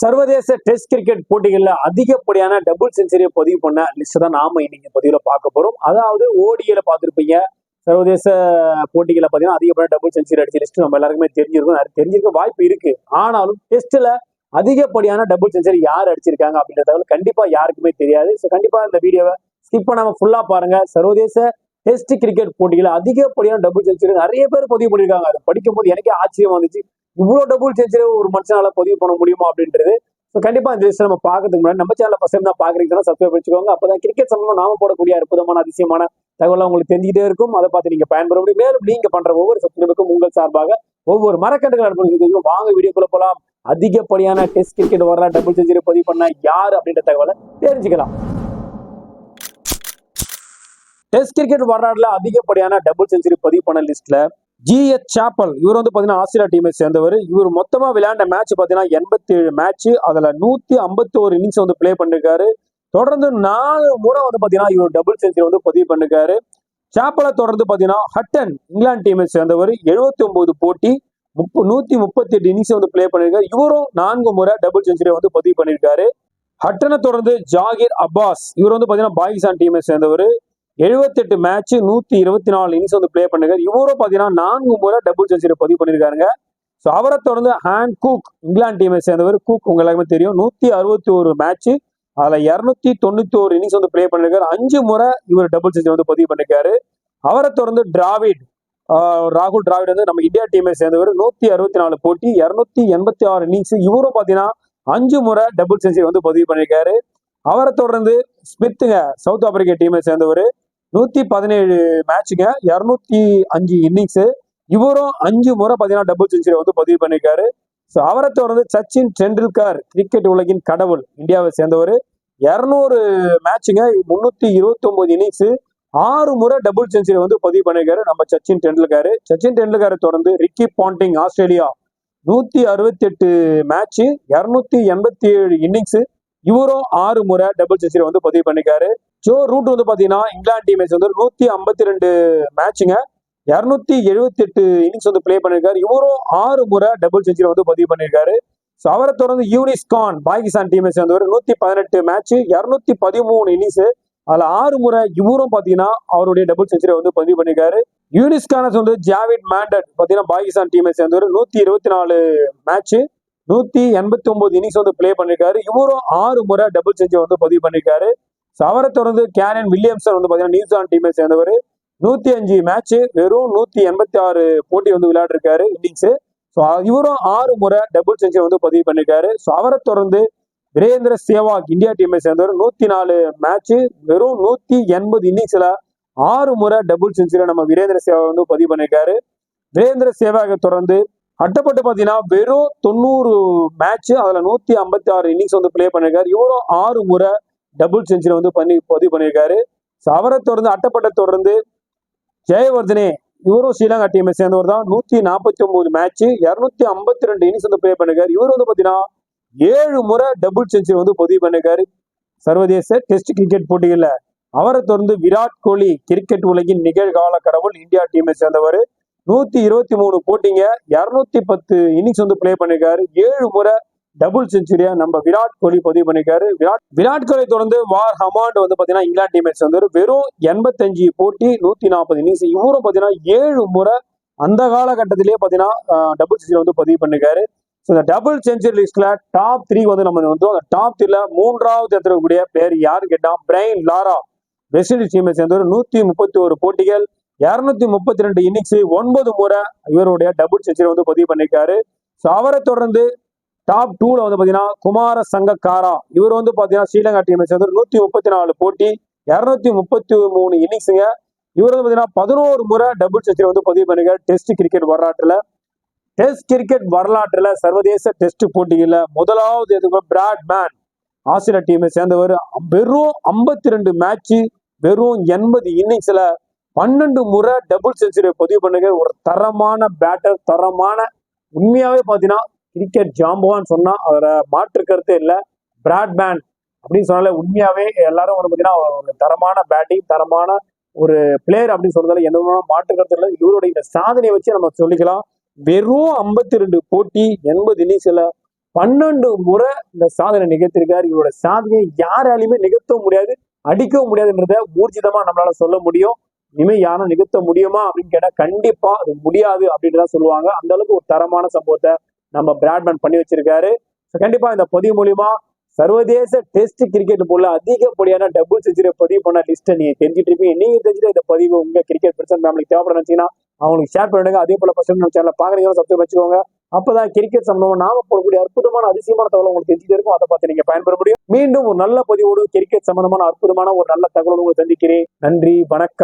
சர்வதேச test cricket போட்டிகளில் அதிகப்படியான டபுள் செஞ்சுரியை பதிவு பண்ண லிஸ்ட் தான் நாம இன்னைக்கு பதிவுல பார்க்க போறோம். அதாவது ஓடியில பார்த்துருப்பீங்க. சர்வதேச போட்டிகளை பார்த்தீங்கன்னா அதிகப்படியான டபுள் செஞ்சுரி அடிச்ச லிஸ்ட் நம்ம எல்லாருக்குமே தெரிஞ்சிருக்கும். தெரிஞ்சிருக்க வாய்ப்பு இருக்கு. ஆனாலும் டெஸ்ட்ல அதிகப்படியான டபுள் செஞ்சுரி யார் அடிச்சிருக்காங்க அப்படின்ற தகவல் கண்டிப்பா யாருக்குமே தெரியாது. ஸோ கண்டிப்பா இந்த வீடியோவை ஸ்கிப் பண்ணாம ஃபுல்லா பாருங்க. சர்வதேச டெஸ்ட் கிரிக்கெட் போட்டிகளில் அதிகப்படியான டபுள் செஞ்சுரி நிறைய பேர் பதிவு பண்ணியிருக்காங்க அதை படிக்கும்போது எனக்கே ஆச்சரியம் வந்துச்சு. இவ்வளவு டபுள் செஞ்சுரி ஒரு மனுஷனால பதிவு பண்ண முடியுமா அப்படின்றது? ஸோ கண்டிப்பா இந்த விஷயம் நம்ம பார்க்கறதுக்கு முன்னாடி நம்ம சேனல் ஃபர்ஸ்ட் டைம் தான் பாக்குறீங்கன்னா சப்ஸ்கிரைப் வச்சுக்கோங்க. அப்பதான் கிரிக்கெட் சம்பந்தமா நாம போடக்கூடிய அற்புதமான அதிசயமான தகவலாம் உங்களுக்கு தெரிஞ்சுக்கிட்டே இருக்கும். அதை பார்த்து நீங்க பயன்பெற முடியும் மேலும் நீங்க பண்ற ஒவ்வொரு சப்ஸ்கிரைபுக்கும் உங்கள் சார்பாக ஒவ்வொரு மரக்கண்டுகள் அனுப்பி வாங்க வீடியோக்குள்ள போலாம். அதிகப்படியான டெஸ்ட் கிரிக்கெட் வரலாம் டபுள் செஞ்சுரி பதிவு பண்ண யார் அப்படின்ற தகவலை தெரிஞ்சுக்கலாம். டெஸ்ட் கிரிக்கெட் வரலாறுல அதிகப்படியான டபுள் செஞ்சுரி பதிவு பண்ண லிஸ்ட்ல ஜிஎச் சாப்பல். இவர் வந்து பார்த்தீங்கன்னா ஆஸ்திரேலியா டீமை சேர்ந்தவர். இவர் மொத்தமா விளையாண்ட மேட்ச் பார்த்தீங்கன்னா எண்பத்தி ஏழு மேட்ச் அதுல நூத்தி ஐம்பத்தி ஒரு இன்னிங்ஸ் வந்து ப்ளே பண்ணிருக்காரு. தொடர்ந்து நாலு முறை வந்து பார்த்தீங்கன்னா இவர் டபுள் செஞ்சுரி வந்து பதிவு பண்ணிருக்காரு. சாப்பலை தொடர்ந்து பார்த்தீங்கன்னா ஹட்டன் இங்கிலாந்து டீமை சேர்ந்தவர். எழுபத்தி ஒன்பது போட்டி முப்ப நூத்தி முப்பத்தி எட்டு இன்னிங்ஸ் வந்து ப்ளே பண்ணிருக்காரு. இவரும் நான்கு முறை டபுள் செஞ்சுரி வந்து பதிவு பண்ணியிருக்காரு ஹட்டனை தொடர்ந்து ஜாகிர் அப்பாஸ் இவர் வந்து பார்த்தீங்கன்னா பாகிஸ்தான் டீமை சேர்ந்தவர். எழுபத்தெட்டு மேட்ச் நூத்தி இருபத்தி நாலு இன்னிங்ஸ் வந்து ப்ளே பண்ணிருக்காரு. இவரும் பாத்தீங்கன்னா நான்கு முறை டபுள் செஞ்சுரி பதிவு பண்ணிருக்காருங்க. ஸோ அவரை தொடர்ந்து ஹேண்ட் குக் இங்கிலாந்து டீமை சேர்ந்தவர். குக் உங்க எல்லாருமே தெரியும். நூத்தி அறுபத்தி ஒரு மேட்ச் அதுல இருநூத்தி தொண்ணூத்தி ஒரு இன்னிங்ஸ் வந்து ப்ளே பண்ணிருக்காரு. அஞ்சு முறை இவர் டபுள் செஞ்சுரி வந்து பதிவு பண்ணிருக்காரு. அவரை தொடர்ந்து டிராவிட் ராகுல் டிராவிட் வந்து நம்ம இந்தியா டீமை சேர்ந்தவர். நூத்தி அறுபத்தி நாலு போட்டி இருநூத்தி எண்பத்தி ஆறு இன்னிங்ஸ் இவரும் பாத்தீங்கன்னா அஞ்சு முறை டபுள் செஞ்சுரி வந்து பதிவு பண்ணிருக்காரு. அவரை தொடர்ந்து ஸ்மித்துங்க சவுத் ஆப்பிரிக்கா டீமை சேர்ந்தவர். நூத்தி பதினேழு மேட்சுங்க இருநூத்தி அஞ்சு இன்னிங்ஸ் இவரும் அஞ்சு முறை பாத்தீங்கன்னா டபுள் செஞ்சுரி வந்து பதிவு பண்ணியிருக்காரு. ஸோ அவரை தொடர்ந்து சச்சின் டெண்டுல்கர் கிரிக்கெட் உலகின் கடவுள் இந்தியாவை சேர்ந்தவர். இரநூறு மேட்சுங்க முன்னூத்தி இருபத்தி ஒன்பது இன்னிங்ஸ் ஆறு முறை டபுள் செஞ்சுரி வந்து பதிவு பண்ணியிருக்காரு நம்ம சச்சின் டெண்டுல்கர். சச்சின் டெண்டுல்கரை தொடர்ந்து ரிக்கி பாண்டிங் ஆஸ்திரேலியா. நூத்தி அறுபத்தி எட்டு மேட்ச் இருநூத்தி எண்பத்தி ஏழு இன்னிங்ஸ் இவரும் ஆறு முறை டபுள் செஞ்சுரி வந்து பதிவு பண்ணியிருக்காரு. ஜோ ரூட் வந்து பார்த்தீங்கன்னா இங்கிலாந்து டீமேஜ் வந்து நூற்றி ஐம்பத்தி ரெண்டு மேட்சுங்க இரநூத்தி எழுபத்தி எட்டு இன்னிங்ஸ் வந்து பிளே பண்ணியிருக்காரு இவரும் ஆறு முறை டபுள் செஞ்சுரி வந்து பதிவு பண்ணியிருக்காரு ஸோ அவரை தொடர்ந்து யூனிஸ் கான் பாகிஸ்தான் டீமை சேர்ந்தவர் நூற்றி பதினெட்டு மேட்ச் இரநூத்தி பதிமூணு இன்னிங்ஸ் அதில் ஆறு முறை இவரும் பார்த்தீங்கன்னா அவருடைய டபுள் செஞ்சுரி வந்து பதிவு பண்ணியிருக்காரு யூனிஸ் கானஸ் வந்து ஜாவிட் மேண்டட் பார்த்தீங்கன்னா பாகிஸ்தான் டீமை சேர்ந்தவர் நூற்றி இருபத்தி நாலு மேட்ச் நூற்றி எண்பத்தி ஒன்பது இன்னிங்ஸ் வந்து ப்ளே பண்ணியிருக்காரு இவரும் ஆறு முறை டபுள் செஞ்சுரி வந்து பதிவு பண்ணியிருக்காரு ஸோ அவரை தொடர்ந்து கேனன் வில்லியம்சன் வந்து பார்த்தீங்கன்னா நியூசிலாந்து டீமை சேர்ந்தவர். நூற்றி அஞ்சு மேட்ச்சு வெறும் நூற்றி எண்பத்தி ஆறு போட்டி வந்து விளையாடிருக்காரு இன்னிங்ஸு ஸோ இவரும் ஆறு முறை டபுள் செஞ்சுரி வந்து பதிவு பண்ணிருக்காரு. ஸோ அவரை தொடர்ந்து வீரேந்திர சேவாக் இந்தியா டீமை சேர்ந்தவர். நூற்றி நாலு மேட்ச்சு வெறும் நூற்றி எண்பது இன்னிங்ஸில் ஆறு முறை டபுள் செஞ்சுரி நம்ம வீரேந்திர சேவாக் வந்து பதிவு பண்ணியிருக்காரு வீரேந்திர சேவாகை தொடர்ந்து அட்டப்பட்டு பார்த்தீங்கன்னா வெறும் தொண்ணூறு மேட்ச்சு அதில் நூற்றி ஐம்பத்தி ஆறு இன்னிங்ஸ் வந்து ப்ளே பண்ணியிருக்காரு இவரும் ஆறு முறை டபுள் செஞ்சுரி வந்து பண்ணி பதிவு பண்ணியிருக்காரு. ஸோ அவரை தொடர்ந்து அட்டப்பட்ட தொடர்ந்து ஜெயவர்தனே இவரும் ஸ்ரீலங்கா டீமை சேர்ந்தவர் தான். நூத்தி நாற்பத்தி ஒன்பது மேட்ச் இருநூத்தி ஐம்பத்தி ரெண்டு இன்னிங்ஸ் வந்து ப்ளே பண்ணிருக்காரு. இவர் வந்து பாத்தீங்கன்னா ஏழு முறை டபுள் செஞ்சுரி வந்து பதிவு பண்ணிருக்காரு. சர்வதேச டெஸ்ட் கிரிக்கெட் போட்டிகள்ல. அவரை தொடர்ந்து விராட் கோலி கிரிக்கெட் உலகின் நிகழ்கால கடவுள் இந்தியா டீமை சேர்ந்தவர். நூத்தி இருபத்தி மூணு போட்டிங்க இருநூத்தி பத்து இன்னிங்ஸ் வந்து ப்ளே பண்ணிருக்காரு. ஏழு முறை டபுள் செஞ்சுரியா நம்ம விராட் கோலி பதிவு பண்ணிருக்காரு விராட் விராட் கோலி தொடர்ந்து வார் ஹமாண்ட் வந்து பாத்தீங்கன்னா இங்கிலாந்து டீமேட்ஸ் வந்து வெறும் எண்பத்தஞ்சு போட்டி நூத்தி நாற்பது இன்னிங்ஸ் இவரும் பாத்தீங்கன்னா ஏழு முறை அந்த காலகட்டத்திலேயே பாத்தீங்கன்னா டபுள் செஞ்சுரி வந்து பதிவு பண்ணிருக்காரு ஸோ இந்த டபுள் செஞ்சுரி லிஸ்ட்ல டாப் த்ரீ வந்து நம்ம வந்து அந்த டாப் த்ரீல மூன்றாவது இருக்கக்கூடிய பேர் யாரு கேட்டா பிரைன் லாரா. வெஸ்ட் இண்டீஸ் டீமை சேர்ந்தவர். நூத்தி முப்பத்தி ஒரு போட்டிகள் இருநூத்தி முப்பத்தி ரெண்டு இன்னிங்ஸ் ஒன்பது முறை இவருடைய டபுள் செஞ்சுரி வந்து பதிவு பண்ணிருக்காரு ஸோ அவரை தொடர்ந்து டாப் டூல வந்து பாத்தீங்கன்னா குமார சங்கக்காரா. இவர் வந்து பாத்தீங்கன்னா ஸ்ரீலங்கா டீமை சேர்ந்து நூத்தி முப்பத்தி நாலு போட்டி இருநூத்தி முப்பத்தி மூணு இன்னிங்ஸுங்க. இவர் வந்து பாத்தீங்கன்னா பதினோரு முறை டபுள் செஞ்சுரி வந்து பதிவு பண்ணிருக்காரு. டெஸ்ட் கிரிக்கெட் வரலாற்றுல. டெஸ்ட் கிரிக்கெட் வரலாற்றுல சர்வதேச டெஸ்ட் போட்டிகள்ல முதலாவது எதுக்கு பிராட் மேன் ஆஸ்திரேலியா டீமை சேர்ந்தவர். வெறும் ஐம்பத்தி ரெண்டு மேட்ச் வெறும் எண்பது இன்னிங்ஸ்ல பன்னெண்டு முறை டபுள் செஞ்சுரியை பதிவு பண்ணுங்க ஒரு தரமான பேட்டர் தரமான உண்மையாவே பாத்தீங்கன்னா கிரிக்கெட் ஜாம்பவான் சொன்னா அவரை மாற்று கருத்தே இல்லை. பிராட்மேன் அப்படின்னு சொன்னாலே உண்மையாவே எல்லாரும் வந்து பார்த்தீங்கன்னா ஒரு தரமான பேட்டிங் தரமான ஒரு பிளேயர் அப்படின்னு சொல்றதுல எந்த மாற்று கருத்து இல்லை. இவருடைய இந்த சாதனையை வச்சு நம்ம சொல்லிக்கலாம். வெறும் ஐம்பத்தி ரெண்டு போட்டி எண்பது இன்னிங்ஸ்ல பன்னெண்டு முறை இந்த சாதனை நிகழ்த்திருக்காரு இவரோட சாதனையை யாராலையுமே நிகழ்த்தவும் முடியாது அடிக்கவும் முடியாதுன்றத ஊர்ஜிதமா நம்மளால சொல்ல முடியும். இனிமே யாரும் நிகழ்த்த முடியுமா அப்படின்னு கேட்டா கண்டிப்பா அது முடியாது அப்படின்னு தான் சொல்லுவாங்க. அந்த அளவுக்கு ஒரு தரமான சம்பவத்தை நம்ம பிராட்மேன் பண்ணி வச்சிருக்காரு. கண்டிப்பா இந்த பதிவு மூலியமா சர்வதேச டெஸ்ட் கிரிக்கெட் போல அதிகப்படியான டபுள் செஞ்சுரி பதிவு பண்ண லிஸ்ட்டை நீங்க தெரிஞ்சுட்டு இருப்பீங்க. நீங்க தெரிஞ்சுட்டு இந்த பதிவு உங்க கிரிக்கெட் பிரச்சனை ஃபேமிலிக்கு தேவைப்பட நினைச்சீங்கன்னா அவங்களுக்கு ஷேர் பண்ணுங்க. அதே போல ஃபர்ஸ்ட் நம்ம சேனல் பாக்குறீங்க சப்ஸ்கிரைப் வச்சுக்கோங்க. அப்பதான் கிரிக்கெட் சம்பந்தமா நாம போடக்கூடிய அற்புதமான அதிசயமான தகவல் உங்களுக்கு தெரிஞ்சுட்டு இருக்கும். அதை பார்த்து நீங்க பயன்பெற முடியும். மீண்டும் ஒரு நல்ல பதிவோடு கிரிக்கெட் சம்பந்தமான அற்புதமான ஒரு நல்ல தகவலோடு உங்களுக்கு சந்திக்கிறேன். நன்றி வணக்கம்.